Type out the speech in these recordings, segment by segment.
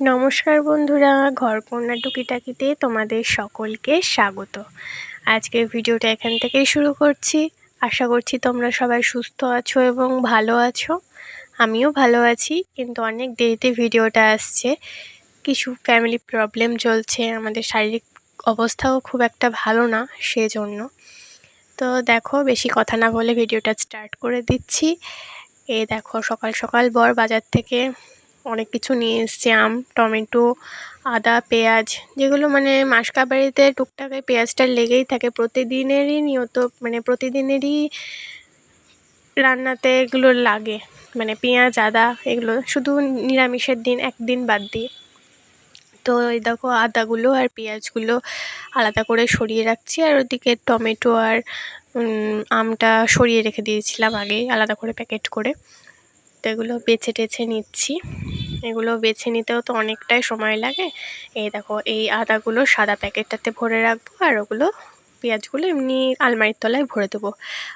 নমস্কার বন্ধুরা ঘর ঘরকন্যা টুকিটাকিতে তোমাদের সকলকে স্বাগত। আজকের ভিডিওটা এখান থেকেই শুরু করছি। আশা করছি তোমরা সবাই সুস্থ আছো এবং ভালো আছো। আমিও ভালো আছি, কিন্তু অনেক দেরিতে ভিডিওটা আসছে। কিছু ফ্যামিলি প্রবলেম চলছে, আমাদের শারীরিক অবস্থাও খুব একটা ভালো না, সেজন্য। তো দেখো, বেশি কথা না বলে ভিডিওটা স্টার্ট করে দিচ্ছি। এ দেখো, সকাল সকাল বর বাজার থেকে অনেক কিছু নিয়ে এসছে, আম, টমেটো, আদা, পেঁয়াজ, যেগুলো মানে মাসকাবাড়িতে টুকটাক পেঁয়াজটা লেগেই থাকে। প্রতিদিনেরই নিয়ত মানে প্রতিদিনেরই রান্নাতে এগুলো লাগে। মানে পেঁয়াজ, আদা, এগুলো শুধু নিরামিষের দিন, একদিন বাদ দিয়ে। তো এই দেখো আদাগুলো আর পেঁয়াজগুলো আলাদা করে সরিয়ে রাখছি, আর ওদিকে টমেটো আর আমটা সরিয়ে রেখে দিয়েছিলাম আগেই আলাদা করে প্যাকেট করে। তো এগুলো বেছে টেছে নিচ্ছি। এগুলো বেছে নিতেও তো অনেকটাই সময় লাগে। এই দেখো এই আদাগুলো সাদা প্যাকেটটাতে ভরে রাখব, আর ওগুলো পেঁয়াজগুলো এমনি আলমারির তলায় ভরে দেবো।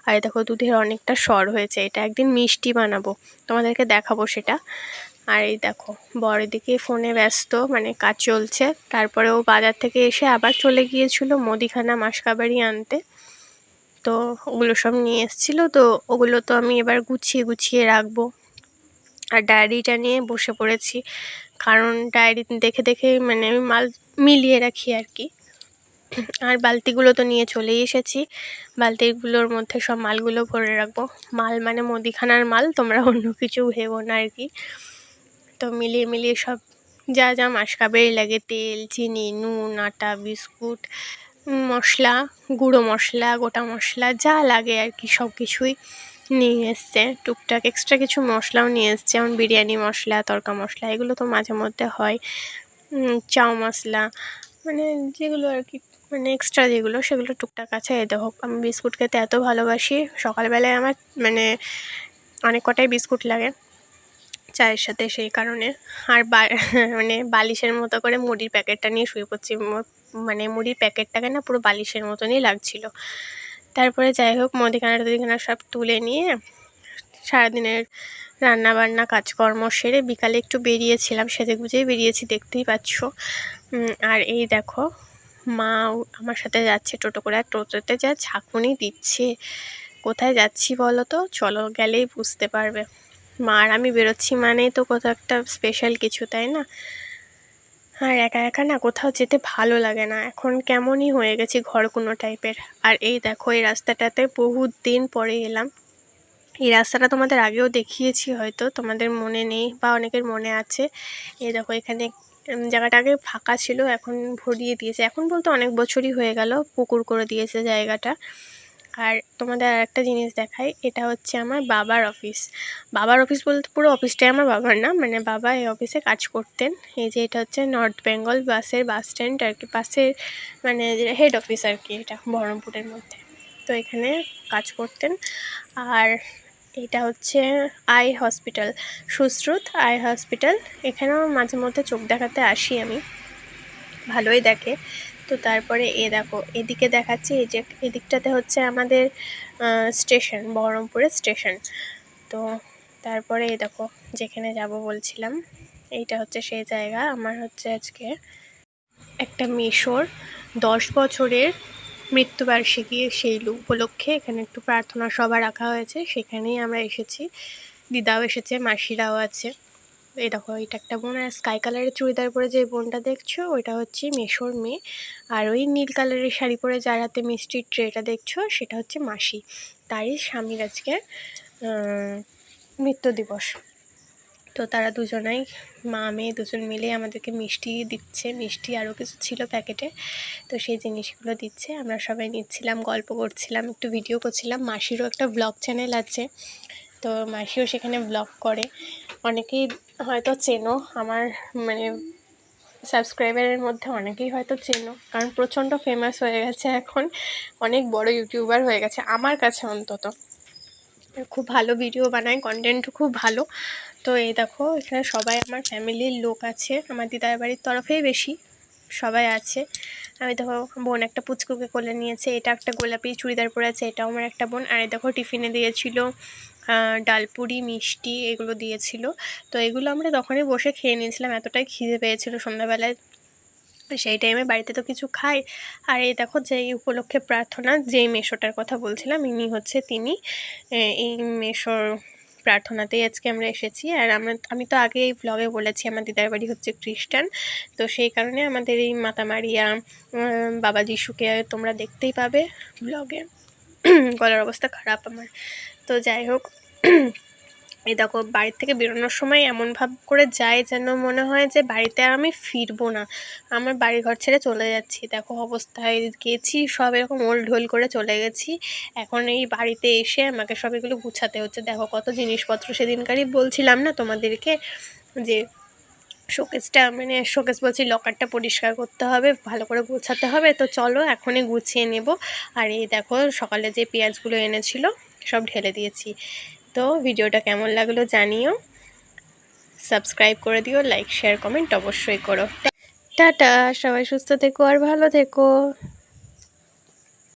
আর দেখো দুধের অনেকটা সর হয়েছে, এটা একদিন মিষ্টি বানাবো। তোমাদেরকে দেখাবো সেটা। আর এই দেখো বড় দিকে ফোনে ব্যস্ত মানে কাজ চলছে। তারপরে ও বাজার থেকে এসে আবার চলে গিয়েছিল মুদিখানা মাসকাবাড়ি আনতে। তো ওগুলো সব নিয়ে এসেছিল, তো ওগুলো তো আমি এবার গুছিয়ে গুছিয়ে রাখব। আর ডায়েরিটা নিয়ে বসে পড়েছি, কারণ ডায়েরি দেখে দেখে মানে আমি মাল মিলিয়ে রাখি আর কি। আর বালতিগুলো তো নিয়ে চলেই এসেছি, বালতিগুলোর মধ্যে সব মালগুলো ভরে রাখব। মাল মানে মুদিখানার মাল, তোমরা অন্য কিছু ভেবো না আর কি। তো মিলিয়ে মিলিয়ে সব যা যা মাসকাবেরি লাগে, তেল, চিনি, নুন, আটা, বিস্কুট মশলা, গুঁড়ো মশলা, গোটা মশলা, যা লাগে আর কি সব কিছুই নিয়ে এসছে। টুকটাক এক্সট্রা কিছু মশলাও নিয়ে এসছে, যেমন বিরিয়ানি মশলা, তরকা মশলা, এগুলো তো মাঝে মধ্যে হয়। চাউ মশলা মানে যেগুলো আর কি মানে এক্সট্রা যেগুলো, সেগুলো টুকটাক আছে। এ দেখো, আমি বিস্কুট খেতে এত ভালোবাসি, সকালবেলায় আমার মানে অনেক কটাই বিস্কুট লাগে। চায়ের সাথে সেই কারণে। আর মানে বালিশের মতো করে মুড়ির প্যাকেটটা নিয়ে শুয়ে পড়ছি। মানে মুড়ির প্যাকেটটাকে না পুরো বালিশের মতনই লাগছিল। তারপরে যাই হোক মুদিখানা টুদিখানা সব তুলে নিয়ে সারাদিনের রান্না বান্না কাজকর্ম সেরে বিকালে একটু বেরিয়েছিলাম, সেজে গুজেই বেরিয়েছি, দেখতেই পাচ্ছ। আর এই দেখো মা আমার সাথে যাচ্ছে টোটো করে। আর টোটোতে যা ঝাঁকুনি দিচ্ছে। কোথায় যাচ্ছি বলো তো? চলো গেলেই বুঝতে পারবে। মা আর আমি বেরোচ্ছি মানেই তো কোথাও একটা স্পেশাল কিছু, তাই না? আর একা একা না কোথাও যেতে ভালো লাগে না। এখন কেমনই হয়ে গেছি ঘর কোনো টাইপের আর এই দেখো, এই রাস্তাটাতে বহুত দিন পরে এলাম। এই রাস্তাটা তোমাদের আগেও দেখিয়েছি হয়তো, তোমাদের মনে নেই বা অনেকের মনে আছে। এই দেখো, এখানে জায়গাটা আগে ফাঁকা ছিল, এখন ভরিয়ে দিয়েছে। এখন বলতে অনেক বছরই হয়ে গেল, পুকুর করে দিয়েছে জায়গাটা। আর তোমাদের আর একটা জিনিস দেখাই, এটা হচ্ছে আমার বাবার অফিস। বাবার অফিস বলতে পুরো অফিসটাই আমার বাবার না মানে বাবা এই অফিসে কাজ করতেন। এই যে এটা হচ্ছে নর্থ বেঙ্গল বাসের বাস স্ট্যান্ড আর কি, বাসের মানে হেড অফিস আর কি এটা বহরমপুরের মধ্যে। তো এখানে কাজ করতেন। আর এটা হচ্ছে eye hospital, Sushruta eye hospital. এখানেও মাঝে মধ্যে চোখ দেখাতে আসি আমি, ভালোই দেখে। তো তারপরে এ দেখো, এদিকে দেখাচ্ছি এই যে এদিকটাতে হচ্ছে আমাদের স্টেশন, বহরমপুরের স্টেশন। তো তারপরে এ দেখো, যেখানে যাব বলছিলাম, এইটা হচ্ছে সেই জায়গা। আমার হচ্ছে আজকে একটা মেশোর, দশ বছরের মৃত্যুবার্ষিকী সেই উপলক্ষে এখানে একটু প্রার্থনা সভা রাখা হয়েছে। সেখানেই আমরা এসেছি। দিদাও এসেছে, মাসিরাও আছে। এই দেখো, এটা একটা বোন, আর স্কাই কালারের চুড়িদার পরে যে বোনটা দেখছ, ওইটা হচ্ছে মেশোর মেয়ে। আর ওই নীল কালারের শাড়ি পরে যার হাতে মিষ্টির ট্রেটা দেখছ, সেটা হচ্ছে মাসি। তারই স্বামীর আজকে মৃত্যু দিবস। তো তারা দুজনাই, মা, মেয়ে দুজন মিলে আমাদেরকে মিষ্টি দিচ্ছে। মিষ্টি আরও কিছু ছিল প্যাকেটে, তো সেই জিনিসগুলো দিচ্ছে। আমরা সবাই নিচ্ছিলাম, গল্প করছিলাম, একটু ভিডিও করছিলাম। মাসিরও একটা ব্লগ চ্যানেল আছে, তো মাসিও সেখানে ব্লগ করে। অনেকেই হয়তো চেনো, আমার মানে সাবস্ক্রাইবারের মধ্যে অনেকেই হয়তো চেনো, কারণ প্রচণ্ড ফেমাস হয়ে গেছে এখন, অনেক বড় ইউটিউবার হয়ে গেছে আমার কাছে অন্তত। খুব ভালো ভিডিও বানায় কন্টেন্টও খুব ভালো। তো এই দেখো, এখানে সবাই আমার ফ্যামিলির লোক আছে, আমার দিদার বাড়ির তরফেই বেশি সবাই আছে। আমি দেখো, বোন একটা পুচকুকে কোলে নিয়েছে, এটা একটা গোলাপি চুড়িদার পরে আছে, এটাও আমার একটা বোন। আর এই দেখো, টিফিনে দিয়েছিল ডালপুরি, মিষ্টি এগুলো দিয়েছিল। তো এগুলো আমরা তখনই বসে খেয়ে নিয়েছিলাম, এতটাই খিদে পেয়েছিল সন্ধ্যাবেলায়। সেই টাইমে বাড়িতে তো কিছু খাই। আর এই দেখো যে এই উপলক্ষে প্রার্থনা যেই মেশোটার কথা বলছিলাম, ইনি হচ্ছে তিনি। এই মেশোর প্রার্থনাতেই আজকে আমরা এসেছি। আর আমরা, আমি তো আগে এই ব্লগে বলেছি, আমার দিদার বাড়ি হচ্ছে খ্রিস্টান। তো সেই কারণে আমাদের এই মাতা মারিয়া বাবা যিশুকে তোমরা দেখতেই পাবে ব্লগে গলার অবস্থা খারাপ আমার। তো যাই হোক, এই দেখো, বাড়ির থেকে বেরোনোর সময় এমন ভাব করে যায় যেন মনে হয় যে বাড়িতে আর আমি ফিরবো না। আমার বাড়ি ঘর ছেড়ে চলে যাচ্ছি। দেখো অবস্থায় গেছি, সব এরকম ওল ঢোল করে চলে গেছি। এখন এই বাড়িতে এসে আমাকে সব এগুলো গুছাতে হচ্ছে। দেখো কত জিনিসপত্র সেদিনকারই বলছিলাম না তোমাদেরকে যে শোকেসটা মানে শোকেস বলছি, লকারটা পরিষ্কার করতে হবে, ভালো করে গোছাতে হবে। তো চলো, এখনই গুছিয়ে নেব। আর এই দেখো, সকালে যে পেঁয়াজগুলো এনেছিল, সব ঢেলে দিয়েছি। তো ভিডিওটা কেমন লাগল জানিও। সাবস্ক্রাইব করে দিও, লাইক, শেয়ার, কমেন্ট অবশ্যই করো। টাটা, সবাই সুস্থ থেকো আর ভালো থেকো।